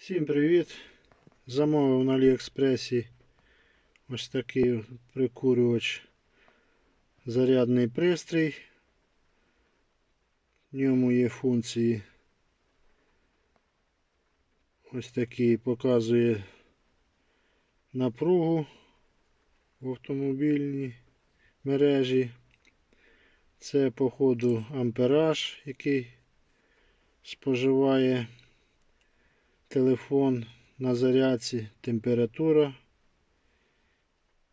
Всім привіт! Замовив на Аліекспресі ось такий прикурювач зарядний пристрій. В ньому є функції. Ось такий показує напругу в автомобільній мережі. Це по ходу ампераж, який споживає телефон на зарядці, температура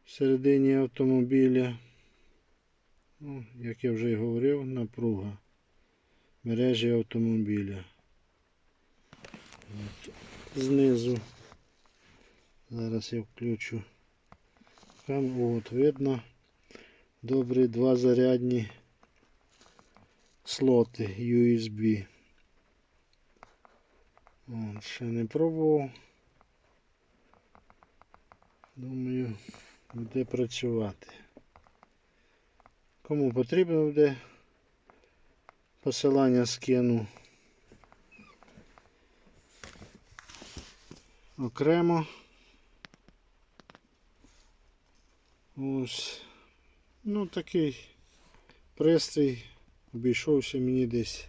всередині автомобіля. Ну, як я вже й говорив, напруга мережі автомобіля. От. Знизу. Зараз я включу. Там от видно добрі два зарядні слоти USB. От, ще не пробував. Думаю, буде працювати. Кому потрібно буде, посилання скину окремо. Ось. Ну такий пристрій обійшовся мені десь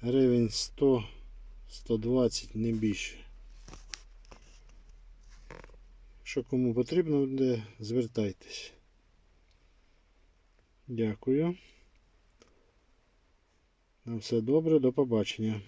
гривень 100 120 не більше. Що кому потрібно буде, звертайтесь. Дякую. На все добре, до побачення.